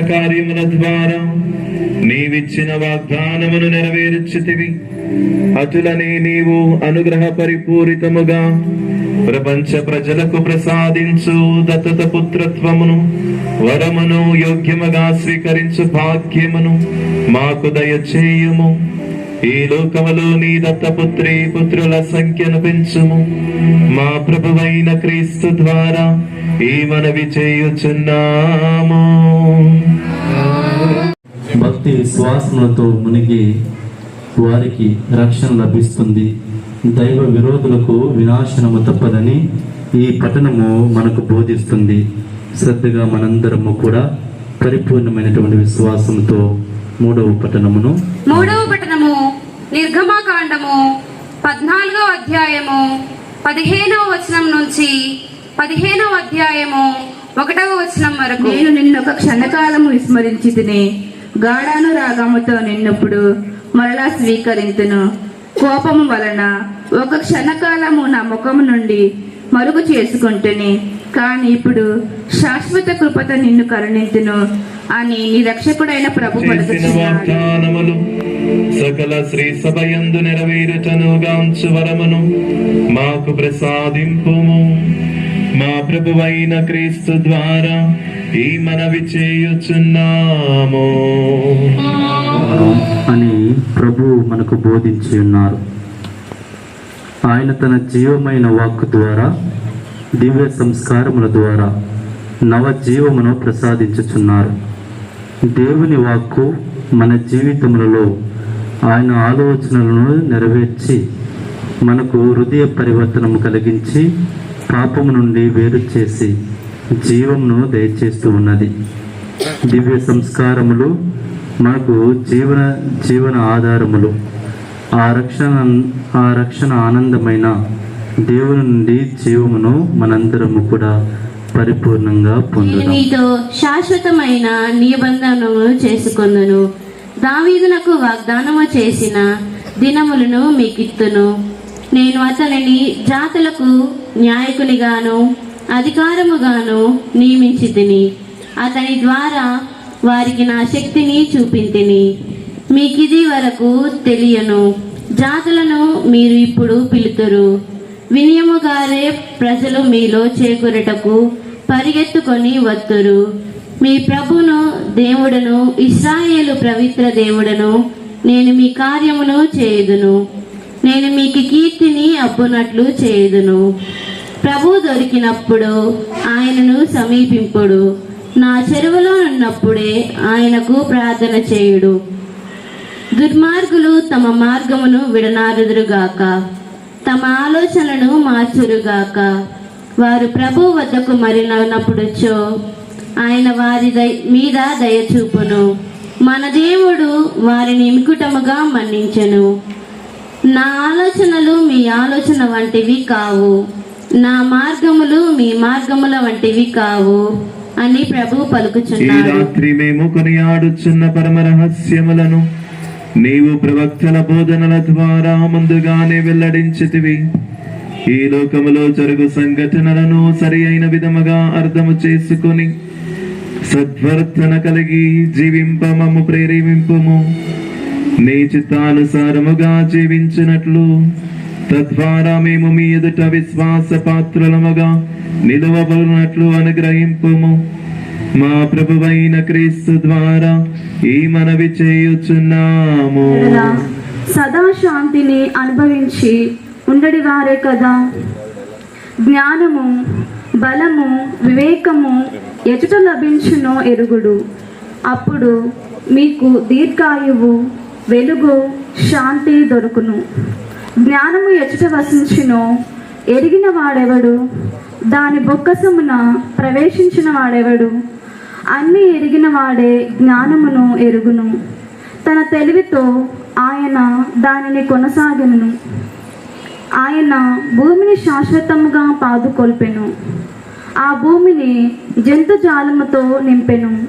కార్యముల ద్వారా. నీవిచ్చిన వాగ్దానమును నెరవేర్చితివి. అటులనే నీవు అనుగ్రహ పరిపూరితముగా ప్రపంచ ప్రజలకు ప్రసాదించు దత్తత పుత్రత్వమును వరమును యోగ్యముగా స్వీకరించు భాగ్యమును మాకు దయచేయుము. ఈ లోకములో నీ దత్తపుత్రి పుత్రుల సంఖ్యను పెంచుము. మా ప్రభువైన క్రీస్తు ద్వారా ఈ మనవి చేయుచున్నాము. భక్తి విశ్వాసములతో మునిగి వారికి రక్షణ లభిస్తుంది. దైవ విరోధులకు వినాశనము తప్పదని ఈ పట్టణము మనకు బోధిస్తుంది. శ్రద్ధగా మనందరము కూడా పరిపూర్ణమైనటువంటి విశ్వాసంతో మూడవ పట్టణమును మూడవ పట్టణము నిర్గమాకాండము పద్నాలుగో అధ్యాయము పదిహేనవ వచనం నుంచి పదిహేనవ అధ్యాయము ఒకటవ వచనం వరకు. నేను నిన్నొక క్షణకాలము విస్మరించి తిని గాఢాను రాగముతో నిన్నప్పుడు మరలా స్వీకరింతును. కోపము వలన ఒక క్షణకాలము నా ముఖము నుండి మరుగు చేసుకుంటుని కానీ ఇప్పుడు శాశ్వత కృపత నిన్ను కరుణింతును అని నీ రక్షకుడైన ప్రభు సకల శ్రీ సభయందు నెరవేరుటను గాంచు వరమును మాకు ప్రసాదింపుము. మా ప్రభువైన క్రీస్తు ద్వారా ఈ మనవి చేయుచున్నాము. అని ప్రభు మనకు బోధించి ఉన్నారు. ఆయన తన జీవమైన వాక్కు ద్వారా దివ్య సంస్కారముల ద్వారా నవ జీవమును ప్రసాదించుచున్నారు. దేవుని వాక్కు మన జీవితములలో ఆయన ఆలోచనలను నెరవేర్చి మనకు హృదయ పరివర్తనము కలిగించి పాపము నుండి వేరు చేసి జీవమును దయచేస్తూ ఉన్నది. దివ్య సంస్కారములు మనకు జీవన జీవన ఆధారములు. ఆ రక్షణ ఆ రక్షణ ఆనందమైన దేవుని నుండి జీవమును మనందరము కూడా పరిపూర్ణంగా నేను నీతో శాశ్వతమైన నిబంధనము చేసుకొందును. దావీదునకు వాగ్దానము చేసిన దినములను మీకిత్తును. నేను అతనిని జాతులకు న్యాయకునిగాను అధికారముగాను నియమించి తిని అతని ద్వారా వారికి నా శక్తిని చూపింతిని. మీకిది వరకు తెలియను. జాతులను మీరు ఇప్పుడు పిలుతురు. వినియముగారే ప్రజలు మీలో చేకూరటకు పరిగెత్తుకొని వత్తురు. మీ ప్రభును దేవుడను ఇస్రాయేలు పవిత్ర దేవుడను నేను మీ కార్యమును చేయుదును. నేను మీకు కీర్తిని అబ్బునట్లు చేయుదును. ప్రభు దొరికినప్పుడు ఆయనను సమీపింపుడు. నా చెరువులో ఉన్నప్పుడే ఆయనకు ప్రార్థన చేయుడు. దుర్మార్గులు తమ మార్గమును విడనారుదురుగాక తమ ఆలోచనను మార్చురుగాక. వారు ప్రభు వద్దకు మరినప్పుడుచో ఆయన వారి దయ మీద దయచూపును. మన దేవుడు వారిని ఇంకుటముగా మన్నించెను. నా ఆలోచనలు మీ ఆలోచన వంటివి కావు. నా మార్గములు మీ మార్గముల వంటివి కావు అని ప్రభు పలుకుచున్నాడు. రాత్రి మేము కొనియాడుచున్న పరమ రహస్యములను నీవు ప్రవక్తల బోధనల ద్వారా ముందుగానే వెల్లడించితివి. ఈ లోకములో జరుగు సంఘటనలను సరి అయిన విధముగా అర్థము చేసుకొని సద్వర్తన కలిగి జీవింప మమ్ము నీ చిత్తానుసారముగా జీవించినట్లు తద్వారా మేము మీ ఎదుట విశ్వాస పాత్రలముగా నిలవబడినట్లు అనుగ్రహింపుము. మా ప్రభువైన క్రీస్తు ద్వారా ఈ మనవి చేయుచున్నాము. సదా శాంతిని అనుభవించి ఉండడి వారే కదా. జ్ఞానము బలము వివేకము ఎచుట లభించునో ఎరుగుడు. అప్పుడు మీకు దీర్ఘాయువు వెలుగు శాంతి దొరుకును. జ్ఞానము ఎచుట వసించును. ఎరిగిన వాడెవడు? దాని బొక్కసమున ప్రవేశించిన వాడెవడు? అన్నీ ఎరిగిన వాడే జ్ఞానమును ఎరుగును. తన తెలివితో ఆయన దానిని కొనసాగను. ఆయన భూమిని శాశ్వతముగా పాదుకొల్పెను. ఆ భూమిని జంతుజాలముతో నింపెను.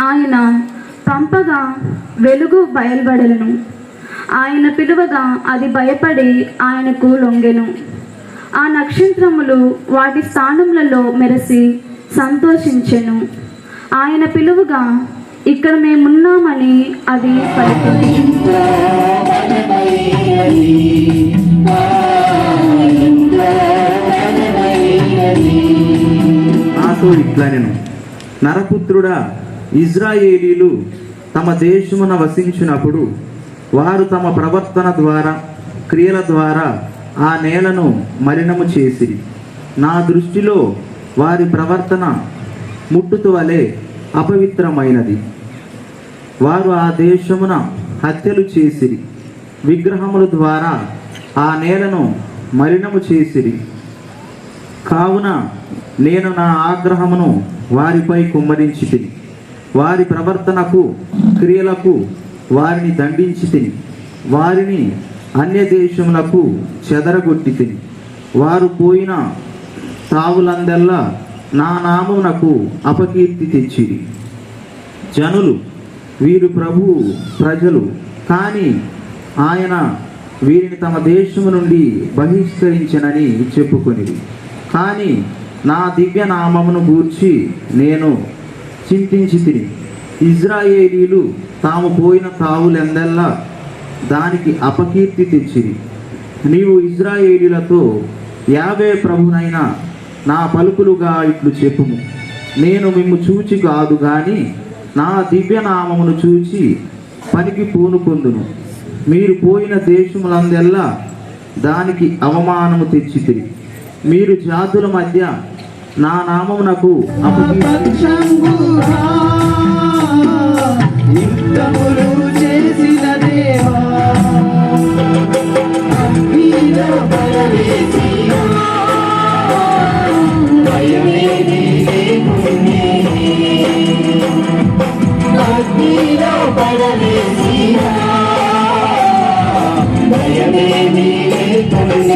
ఆయన పంపగా వెలుగు బయలుబడలను ఆయన పిలువగా అది భయపడి ఆయనకు లొంగెను. ఆ నక్షత్రములు వాటి స్థానములలో మెరిసి సంతోషించెను. ఆయన పిలువగా ఇక్కడ మేమున్నామని అది పలికింది. నాతో ఇట్లనెను. నరపుత్రుడా ఇజ్రాయేలీలు తమ దేశమున వసించినప్పుడు వారు తమ ప్రవర్తన ద్వారా క్రియల ద్వారా ఆ నేలను మలినము చేసిరి నా దృష్టిలో వారి ప్రవర్తన ముట్టుతు వలె అపవిత్రమైనది. వారు ఆ దేశమున హత్యలు చేసిరి విగ్రహముల ద్వారా ఆ నేలను మలినము చేసిరి కావున నేను నా ఆగ్రహమును వారిపై కుమ్మరించితిని. వారి ప్రవర్తనకు క్రియలకు వారిని దండించి తిని వారిని అన్య దేశములకు చెదరగొట్టి తిని. వారు పోయిన తావులందల్లా నా నామమునకు అపకీర్తి తెచ్చిరి. జనులు వీరు ప్రభు ప్రజలు కానీ ఆయన వీరిని తమ దేశము నుండి బహిష్కరించనని చెప్పుకొనిది కానీ నా దివ్య నామమును గూర్చి నేను చింతించి తిని ఇజ్రాయేలీలు తాము పోయిన తావులెందల్లా దానికి అపకీర్తి తెచ్చిరి. నీవు ఇజ్రాయేలీలతో యాభై ప్రభునైన నా పలుకులుగా ఇట్లు చెప్పుము. నేను మిమ్ము చూచి కాదు కానీ నా దివ్యనామమును చూచి పనికి పూనుకొందును మీరు పోయిన దేశములందెల్లా దానికి అవమానము తెచ్చితిరి. మీరు జాతుల మధ్య నా నామమునకు అపకీర్తి పొందిన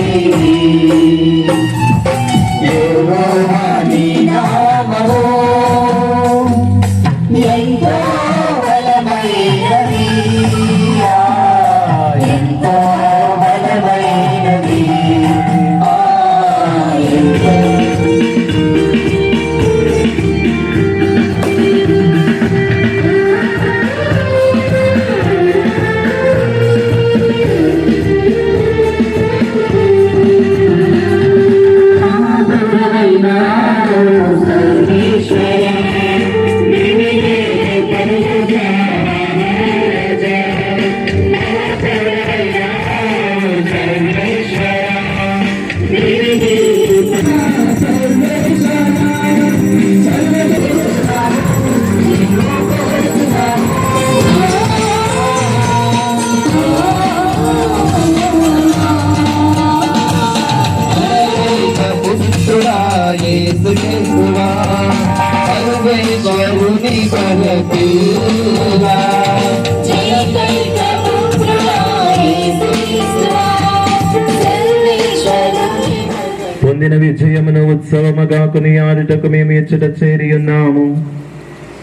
విజయమును ఉత్సవముగా ఆడుటకు మేము ఇచ్చట చేరి ఉన్నాము.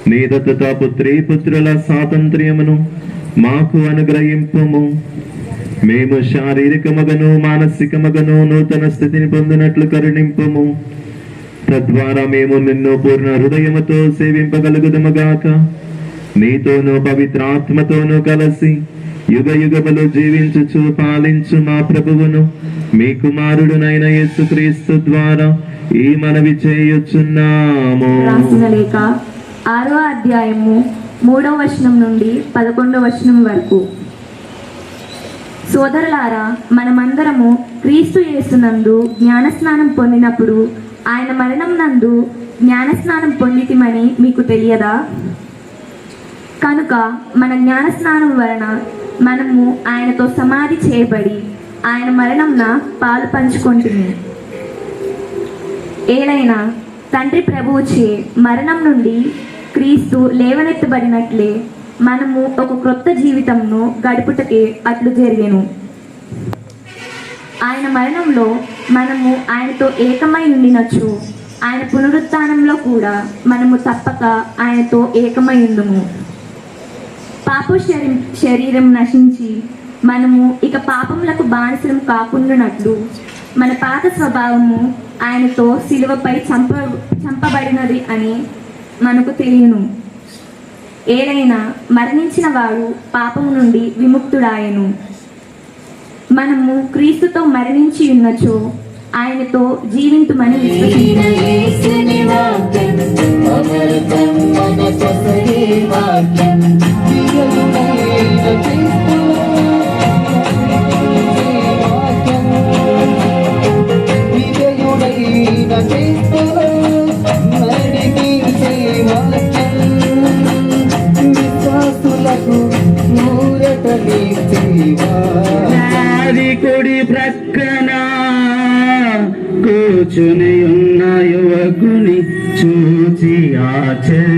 నీ దత్తత పుత్రి పుత్రుల స్వాతంత్ర్యమును మాకు అనుగ్రహింపము. మేము శారీరకమగను మానసికమగను నూతన స్థితిని పొందినట్లు కరుణింపము. తద్వారా మేము నిన్ను పూర్ణ హృదయముతో సేవింపగలుగుదముగాక నీతోనూ పవిత్రాత్మతోనూ కలిసి యుగ యుగములు జీవించుచు పాలించు మా ప్రభువును మీ కుమారుడునైన యేసుక్రీస్తు ద్వారా ఈ మనవి చేయుచున్నాము. లేక ఆరో అధ్యాయము మూడవ వచనం నుండి పదకొండవ వచనం వరకు. సోదరులారా మనమందరము క్రీస్తు యేసునందు జ్ఞానస్నానం పొందినప్పుడు ఆయన మరణం నందు జ్ఞానస్నానం పొందితిమని మీకు తెలియదా? కనుక మన జ్ఞానస్నానం వలన మనము ఆయనతో సమాధి చేయబడి ఆయన మరణంన పాలు పంచుకుంటుంది ఏలైనా తండ్రి ప్రభువుచే మరణం నుండి క్రీస్తు లేవనెత్తబడినట్లే మనము ఒక క్రొత్త జీవితంను గడుపుటకే అట్లు జరిగాను. ఆయన మరణంలో మనము ఆయనతో ఏకమై ఉండినచ్చు. ఆయన పునరుత్నంలో కూడా మనము తప్పక ఆయనతో ఏకమై ఉండుము. పాప శరీ శరీరం నశించి మనము ఇక పాపములకు బానిసలం కాకుండానట్లు మన పాత స్వభావము ఆయనతో సిలువపై చంప చంపబడినది అని మనకు తెలియను. ఏదైనా మరణించిన వాడు పాపము నుండి విముక్తుడాయను. మనము క్రీస్తుతో మరణించి ఉన్నచో ఆయనతో జీవింతుమని విశ్వసించాము. నాది ప్రక్కన కూర్చుని ఉన్న యువకుని చూచి ఆశ్చర్య